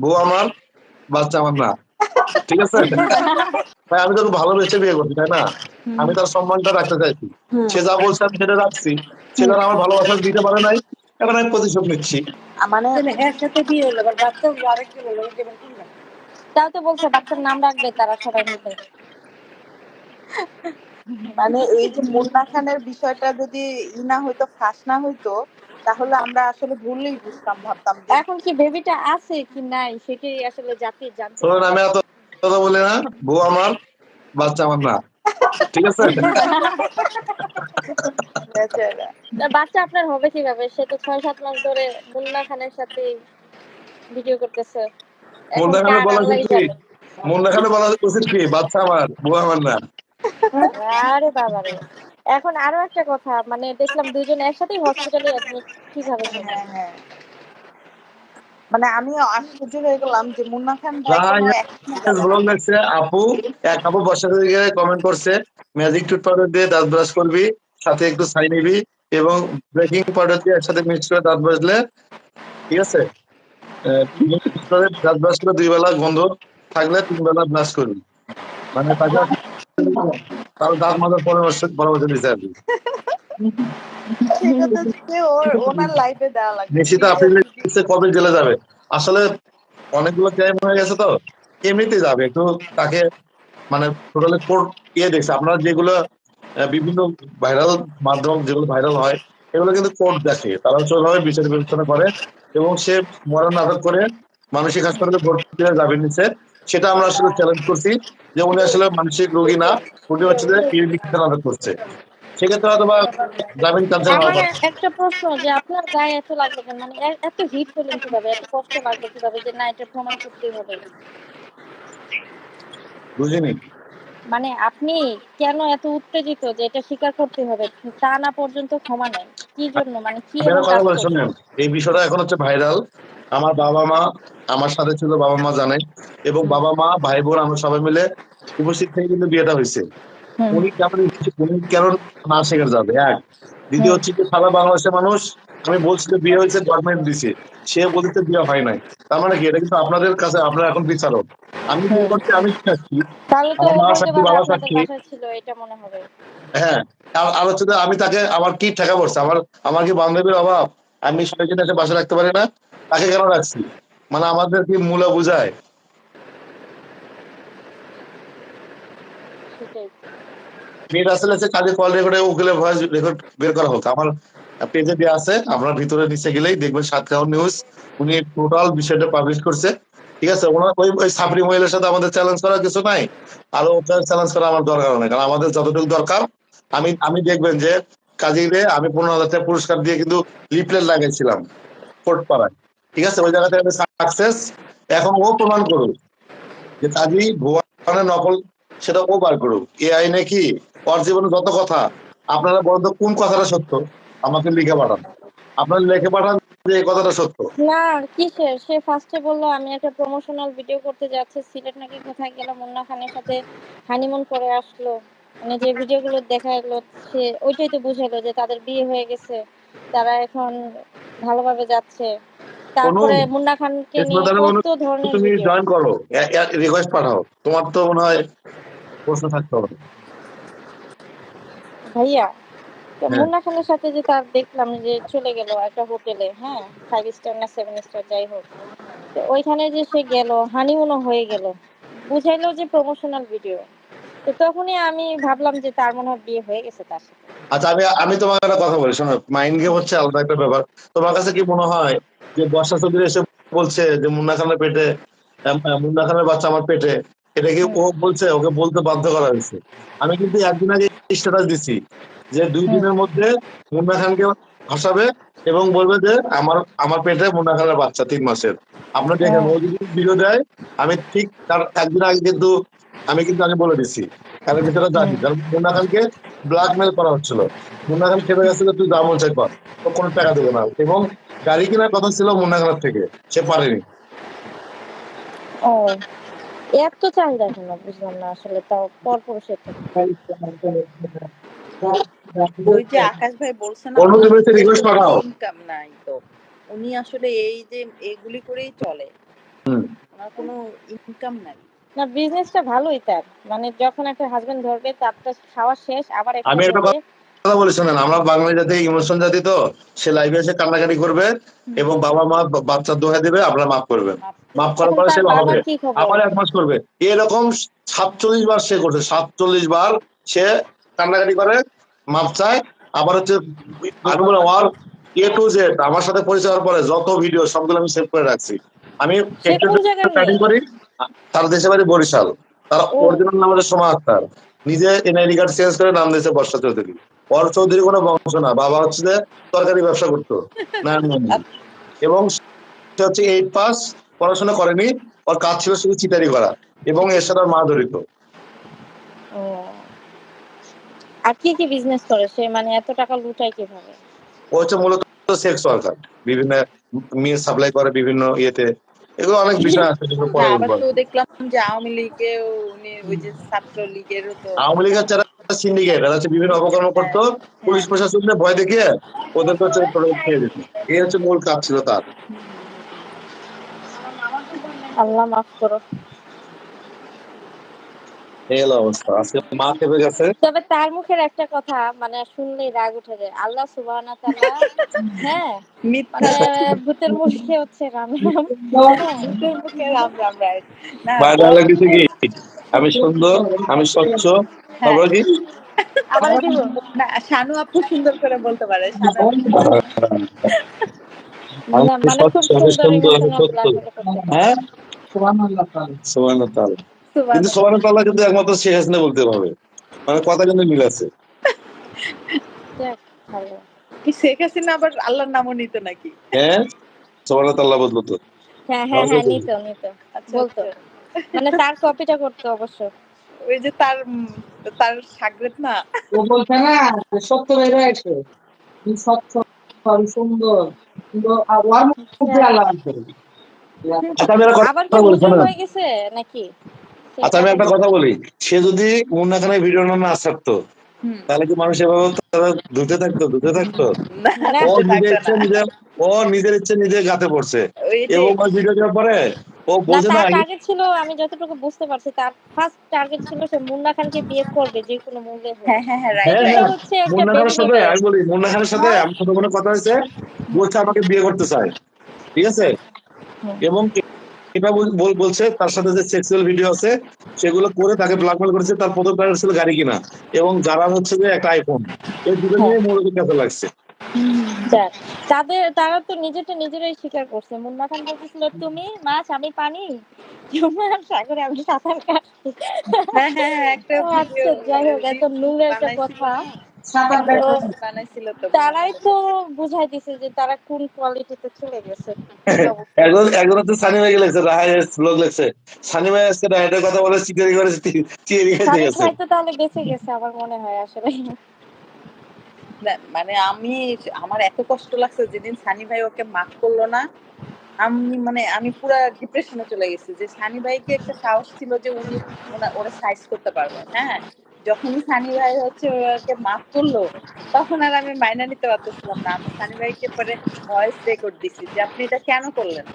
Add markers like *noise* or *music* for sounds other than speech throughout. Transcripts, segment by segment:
বউ আমার বাচ্চা আমার না। ঠিক আছে? ভাই আমি তোকে ভালোবেসে বিয়ে করছি তাই না? আমি তার সম্মানটা রাখতে চাইছি। সে যা বলছে আমি সেটা রাখছি। সে তার আমার ভালোবাসা দিতে পারে নাই এখন আমি প্রতিশোধ নিচ্ছি। মানে একসাথে বিয়ে হলো বাচ্চা আরেকজন হলো তাও তো বলছে বাচ্চার নাম রাখবে তারা সবাই মিলে। মানে এই যে মুন্না খানের বিষয়টা যদি ই না হইতো ফাঁস না হইতো তাহলে আমরা আসলে ভুলই বুঝতাম ভাবতাম এখন কি বেবিটা আছে কি নাই সেটাই আসলে জাতি জানতে শোনেন আমি এত কথা বলি না বউ আমার বাচ্চা আমার না। ঠিক আছে। *laughs* বাচ্চা আপনার হবে কীভাবে? সে তো ছয় সাত মাস ধরে মুন্না খানের সাথে ভিডিও করতেছে। মুন্না খানের বলা উচিত মুন্না খানের বলা উচিত কি? বাচ্চা আমার বউ আমার না। আরে বাবা রে এখন আরও একটা কথা মানে দেখলাম দুজন একসাথেই হসপিটালে অ্যাডমিট কীভাবে মানে আমি আশ্চর্য হয়ে গেলাম যে মুন্না খান আপু এক আপু বর্ষা কমেন্ট করছে ম্যাজিক টুথ পাউডার দিয়ে দাঁত ব্রাশ করবি সাথে একটু ছাই নিবি এবং বেকিং পাউডার দিয়ে একসাথে মিক্স করে দাঁত ব্রাশলে ঠিক আছে? দাঁত ব্রাশ করে দুই বেলা গন্ধ থাকলে তিন বেলা ব্রাশ করবি। মানে তাকে তার নিশ্চিত আপনি কবে জেলে যাবে? আসলে অনেকগুলো ক্রাইম হয়ে গেছে তো এমনিতে যাবে। একটু তাকে মানে টোটালি কোর্ট ইয়ে দেখছে। আপনারা যেগুলো বিভিন্ন ভাইরাল মাধ্যম যেগুলো ভাইরাল হয় এগুলো কিন্তু কোর্ট দেখে। তারা ওইভাবে বিচার বিবেচনা করে এবং সে মরণ নাটক করে মানসিক হাসপাতালে ভর্তি যাবে নিচে। সেটা আমরা আসলে চ্যালেঞ্জ করছি যে উনি আসলে মানসিক রোগী না উনি হচ্ছে ক্লিনিক নাটক করছে। সেক্ষেত্রে হয়তো বা জামিন আমার একটা প্রশ্ন যে আপনার গায়ে এত লাগবে কেন? মানে এত হিট করলেন কীভাবে? এত কষ্ট লাগবে কীভাবে যে না এটা প্রমাণ করতেই হবে বুঝিনি। মানে আপনি কেন এত উত্তেজিত যে এটা স্বীকার করতে হবে? তা না পর্যন্ত ক্ষমা নেই। কি জন্য? মানে কি এই বিষয়টা এখন হচ্ছে ভাইরাল। আমার বাবা মা আমার সাথে ছিল বাবা মা জানে। এবং বাবা মা ভাই বোন আমরা সবাই মিলে উপস্থিত থেকে কিন্তু বিয়েটা হয়েছে। উনি কেমন উনি কেন না শেখার যাবে এক দ্বিতীয় হচ্ছে কি সারা বাংলাদেশের মানুষ আমি বলছি যে বিয়ে হয়েছে গভর্নমেন্ট দিছে। সে বলতে বিয়ে হয় নাই। তার মানে কি এটা কিন্তু আপনাদের কাছে আপনারা এখন বিচারক। আমি বিয়ে করছি আমি সাক্ষী আমার মা সাক্ষী, বাবা সাক্ষী। ছিল এটা মনে হবে। হ্যাঁ আর- হচ্ছে আমি তাকে আমার কি ঠেকা পড়ছে? আমার আমার কি বান্ধবীর অভাব? আমি সবাইকে এসে বাসা রাখতে পারি না? তাকে কেন রাখছি? মানে আমাদের কি মূলা বুঝায়? মেয়ের আসলে কাজে কল রেকর্ডে উকিলের ভয়েস রেকর্ড বের করা হোক। আমার পেজে দেওয়া আছে আপনার ভিতরে নিচে গেলেই দেখবেন সাতকাহ নিউজ উনি টোটাল বিষয়টা পাবলিশ করছে। ঠিক আছে, ওনার ওই ওই সাপরি মহিলার সাথে আমাদের চ্যালেঞ্জ করার কিছু নাই। আর ওকে চ্যালেঞ্জ করা আমার দরকার নেই, কারণ আমাদের যতটুকু দরকার, আমি আমি দেখবেন যে কাজীরে আমি পনেরো হাজার টাকা পুরস্কার দিয়ে কিন্তু লিফলেট কোর্ট পাড়ায় ঠিক আছে, ওই জায়গা থেকে আমি সাকসেস এখন ও প্রমাণ করুক যে কাজী ভুয়ানের নকল সেটা ও বার করুক। এ আইনে কি, ওর জীবনে যত কথা, আপনারা বলেন কোন কথাটা সত্য? আমাকে লিখে পাঠান। আপনারা লিখে পাঠান যে কথাটা সত্য। না কিসের সে ফার্স্টে বলল আমি একটা প্রমোশনাল ভিডিও করতে যাচ্ছি। সিলেট নাকি কোথায় গেল? মুন্না খানের সাথে হানিমুন করে আসলো। মানে যে ভিডিওগুলো দেখা গেলো সে ওইটাই তো বুঝাইলো যে তাদের বিয়ে হয়ে গেছে। তারা এখন ভালোভাবে যাচ্ছে। তারপরে মুন্না খানকে নিয়ে কত ধরনের তুমি জয়েন করো। রিকোয়েস্ট পাঠাও। তোমার তো মনে হয় প্রশ্ন থাকতে হবে। ভাইয়া। মুন্না খানের সাথে যে তার দেখলাম যে চলে গেল একটা হোটেলে হ্যাঁ ফাইভ স্টার না সেভেন স্টার যাই হোক। তো ওইখানে যে সে গেল হানিমুনও হয়ে গেল। বুঝাইলো যে প্রমোশনাল ভিডিও তো তখনই আমি ভাবলাম যে তার মনে হয় বিয়ে হয়ে গেছে তার সাথে। আচ্ছা আমি আমি তোমাকে একটা কথা বলি শোনো মাইন্ড গেম হচ্ছে আলাদা একটা ব্যাপার। তোমার কাছে কি মনে হয় যে বর্ষা চৌধুরী এসে বলছে যে মুন্না খানের পেটে মুন্না খানের বাচ্চা আমার পেটে এটা কি ও বলছে? ওকে বলতে বাধ্য করা হয়েছে। আমি কিন্তু একদিন আগে স্ট্যাটাস দিছি। যে দুই দিনের মধ্যে মুন্না খানকে হাসাবে এবং বলবে যে আমার আমার পেটে মুন্না খানের বাচ্চা তিন মাসের। আপনার দেখেন ও যদি ভিডিও দেয় আমি ঠিক তার একদিন আগে কিন্তু আমি কিন্তু আগে বলে দিচ্ছি কারণ সেটা জানি কারণ মুন্না খানকে ব্ল্যাকমেল করা হচ্ছিল। মুন্না খান খেপে গেছিল তুই দাম চাই কর। তো কোনো টাকা দেবে না। এবং গাড়ি কেনার কথা ছিল মুন্না খানের থেকে। সে পারেনি। ও এত চাহিদা কেন? বুঝলাম না আসলে তাও পরপুরুষের থেকে ওই যে আকাশ ভাই বলছে না। ইনকাম নাই তো। উনি আসলে এই যে এগুলি করেই চলে। হুম। আমার কোনো ইনকাম নাই। না বিজনেসটা ভালোই তার। মানে যখন একটা হাজবেন্ড ধরবে তারটা খাওয়া শেষ আবার একটা আমি একটা কথা বলি শোনেন আমরা বাঙালি জাতি ইমোশন জাতি তো সে লাইভে এসে কান্নাকাটি করবে এবং বাবা মা বাচ্চা বাচ্চার দোয়া দেবে আপনারা মাফ করবেন। মাফ করার পরে সে হবে। আবার এক মাস করবে। এরকম সাতচল্লিশ বার সে করছে। সাতচল্লিশ বার সে কান্নাকাটি করে মাপ চায়। আবার হচ্ছে আর এ টু জেড আমার সাথে পরিচয় হওয়ার পরে যত ভিডিও সবগুলো আমি সেভ করে রাখছি। আমি? করি। তার দেশে বাড়ি বরিশাল। তার অরিজিনাল নাম হচ্ছে সোমা আক্তার। নিজে এনআইডি কার্ড চেঞ্জ করে নাম দিয়েছে বর্ষা চৌধুরী। ওর চৌধুরী কোনো বংশ না। বাবা হচ্ছে যে তরকারি ব্যবসা করতো না না, না। এবং সে হচ্ছে এইট পাস পড়াশোনা করেনি। ওর কাজ ছিল শুধু চিটারি করা। এবং এর সাথে মা ও। আর কি কি বিজনেস করে সে? মানে এত টাকা লুটায় কীভাবে? ও হচ্ছে মূলত সেক্স ওয়ার্কার বিভিন্ন মেয়ে সাপ্লাই করে বিভিন্ন ইয়েতে। এগুলো অনেক বিষয় আছে যেগুলো পরে আবার বলব। তো দেখলাম যে আওয়ামী লীগেও উনি ওই যে ছাত্র লীগেরও তো আওয়ামী লীগের যারা সিন্ডিকেট এরা হচ্ছে বিভিন্ন অপকর্ম করতো পুলিশ প্রশাসনকে ভয় দেখিয়ে ওদেরকে হচ্ছে প্রোডাক্ট খেয়ে দিত। এই হচ্ছে মূল কাজ ছিল তার। আল্লাহ মাফ করো। এই অবস্থা। আজকে মা খেপে গেছে তবে তার মুখের একটা কথা মানে শুনলেই রাগ উঠে যায়। আল্লাহ সুবহানাহু তাআলা হ্যাঁ মানে ভূতের মুখে হচ্ছে রাম রাম। ভূতের মুখে রাম রাম রাইট বাইরে আলো কি? আমি সুন্দর আমি স্বচ্ছ তারপর কি? আবার না শানু আপু সুন্দর করে বলতে পারে শানু *laughs* মানে সুন্দর। হ্যাঁ? সুবহানাল্লাহ। কিন্তু সোমান তাল্লাহ কিন্তু একমাত্র শেখ হাসিনা বলতে হবে মানে কথা কিন্তু মিল আছে। কি শেখ হাসিনা আবার আল্লাহর নামও নিত নাকি? হ্যাঁ? সোমান তাল্লাহ বলল তো। হ্যাঁ হ্যাঁ হ্যাঁ নিত নিত। আচ্ছা বলতো। আচ্ছা। মানে তার কপিটা করতো অবশ্য। ওই যে তার তার সাগরেত না? ও বলছে না সত্য বেরো আছে তুমি স্বচ্ছ তুমি সুন্দর। কিন্তু আর ওর মধ্যে আল্লাহ আচ্ছা কি কথা বলি হুজুর হয়ে গেছে নাকি? আচ্ছা আমি একটা কথা বলি। সে যদি মুন্না খানের ভিডিও না হুম। তাহলে কি মানুষ এভাবে তারা ধুতে থাকতো ধুতে থাকতো? না, না, ও নিজের ইচ্ছে নিজে ও নিজের ইচ্ছে নিজে গাতে পড়ছে। এবং ওই ভিডিও দেওয়ার পরে ও বলছে না টার্গেট ছিল আমি যতটুকু বুঝতে পারছি তার ফার্স্ট টার্গেট ছিল সে মুন্না খানকে বিয়ে করবে যে কোনো মূল্যে হ্যাঁ হ্যাঁ হ্যাঁ রাইট হ্যাঁ, হ্যাঁ। মুন্না খানের সাথে আমি বলি মুন্না খানের সাথে আমি ছোট কোনো কথা হয়েছে বলছে আমাকে বিয়ে করতে চায়। ঠিক আছে? এবং এটা বল- বল- বলছে তার সাথে যে সেক্সুয়াল ভিডিও আছে সেগুলো করে তাকে ব্ল্যাকমেল করেছে তার প্রথম টার্গেট ছিল গাড়ি কিনা এবং যারা হচ্ছে যে একটা আইফোন এই দুটো নিয়ে মূলত কাছে লাগছে। তাদের তারা তো নিজেরটা নিজেরাই স্বীকার করছে। মুন্না খান বলতেছিল তুমি মাছ আমি পানি? তোমার সাগরে আমি সাঁতার কাটছি। হ্যাঁ হ্যাঁ হ্যাঁ, একটা আচ্ছা যাই হোক এত নূরের একটা কথা। তো। তারাই তো বুঝাই দিছে যে তারা কোন কোয়ালিটিতে চলে গেছে। একজন একজন হচ্ছে সানি ভাই লেগেছে রাহাই ব্লগ লেগেছে। সানি ভাই আজকে রাহাইটের কথা বলে চিকেরি করে সানি গেছে। ভাই তো তাহলে বেঁচে গেছে আমার মনে হয় আসলে। মানে আমি আমার এত কষ্ট লাগছে যেদিন সানি ভাই ওকে মাফ করল না আমি মানে আমি পুরা ডিপ্রেশনে চলে গেছি যে সানি ভাইকে একটা সাহস ছিল যে উনি ওরা সাইজ করতে পারবে হ্যাঁ? যখনই সানি ভাই হচ্ছে ওকে মাফ করল তখন আর আমি মাইনা নিতে পারতেছিলাম না। আমি সানি ভাইকে পরে ভয়েস রেকর্ড দিছি যে আপনি এটা কেন করলেন?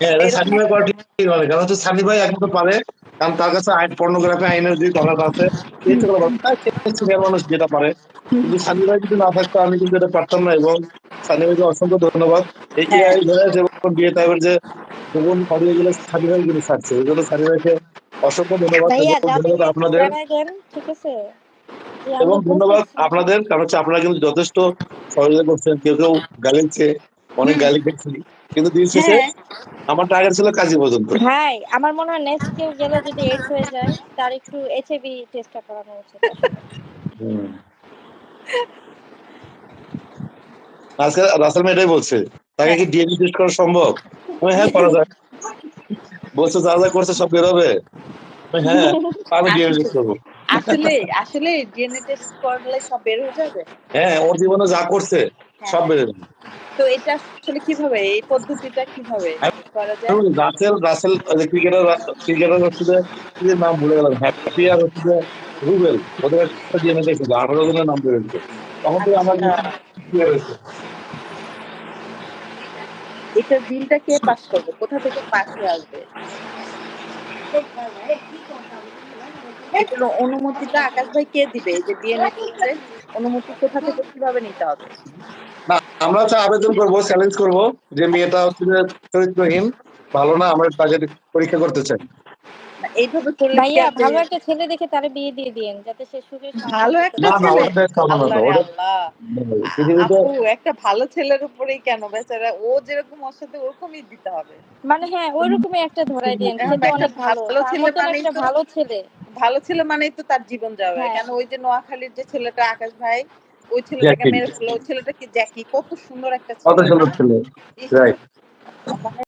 হ্যাঁ এটা সানি ভাই করা ঠিক হবে। কারণ হচ্ছে সানি ভাই একমাত্র পারে কারণ তার কাছে আইন পর্নোগ্রাফি আইনের যে তলাটা আছে এই থেকে বলা- তাই সে সিনিয়র মানুষ যেটা পারে। কিন্তু সানি ভাই যদি না থাকতো আমি কিন্তু এটা পারতাম না এবং সানি ভাইকে অসংখ্য ধন্যবাদ। এই যে যেমন বিয়ে টাইপের যে যখন অডিও গুলো সানি ভাই কিন্তু ছাড়ছে ওই জন্য সানি ভাইকে অসংখ্য ধন্যবাদ আপনাদের। ঠিক আছে? এবং ধন্যবাদ আপনাদের কারণ হচ্ছে আপনারা কিন্তু যথেষ্ট সহযোগিতা করছেন কেউ কেউ গালিছে অনেক গালি খেয়েছি কিন্তু দিন শেষে হ্যাঁ। আমার টার্গেট ছিল কাজী পর্যন্ত ভাই আমার মনে হয় নেক্সট কেউ গেলে যদি এইডস হয়ে যায় তার একটু এইচআইভি টেস্টটা করানো উচিত। আজকে রাসেল মেয়ে এটাই বলছে তাকে কি ডিএনএ টেস্ট করা সম্ভব? হ্যাঁ করা যায়। বলছে যা যা করছে সব বেরোবে হ্যাঁ আমি ডিএনএ টেস্ট করব আসলে আসলে ডিএনএ টেস্ট করলে সব বের হয়ে যাবে? হ্যাঁ ওর জীবনে যা করছে সব বেরো তো এটা আসলে কীভাবে এই পদ্ধতিটা কীভাবে রাসেল রাসেল ক্রিকেটার ক্রিকেটার হচ্ছে যে নাম ভুলে গেলাম হ্যাপি আর হচ্ছে রুবেল। ওদের একটা ডিএনএ টেস্ট আঠারো জনের নাম বেরোচ্ছে তখন থেকে আমার আচ্ছা। clear বিলটা কে পাস করবে? কোথা থেকে পাস আসবে? এটার অনুমতিটা আকাশ ভাই কে দিবে? যে ডিএনএ করতে অনুমতি কোথা থেকে, কীভাবে নিতে হবে? আমরা তো আবেদন করব চ্যালেঞ্জ করব যে মেয়েটা হচ্ছে চরিত্রহীন, ভালো না, আমরা তাকে পরীক্ষা করতে চাই। এইভাবে করলে ভাইয়া ভালো একটা ছেলে দেখে তারে বিয়ে দিয়ে দিয়েন যাতে সে সুখে ভালো একটা ছেলে। আপু একটা ভালো ছেলের উপরেই কেন বেচারা? ও যেরকম ওর সাথে ওরকমই দিতে হবে। মানে হ্যাঁ ওইরকমই একটা ধরাই দিয়েন সে তো একটা অনেক ভালো। ছেলে মানেই একটা ভালো ছেলে। ভালো ছেলে মানেই তো তার জীবন যাবে। হ্যাঁ। কেন ওই যে নোয়াখালীর যে ছেলেটা আকাশ ভাই ওই ছেলেটাকে। মেরে ফেলল ওই ছেলেটা কি জ্যাকি? কত সুন্দর একটা কত ছেলে। সুন্দর? ছিল। রাইট।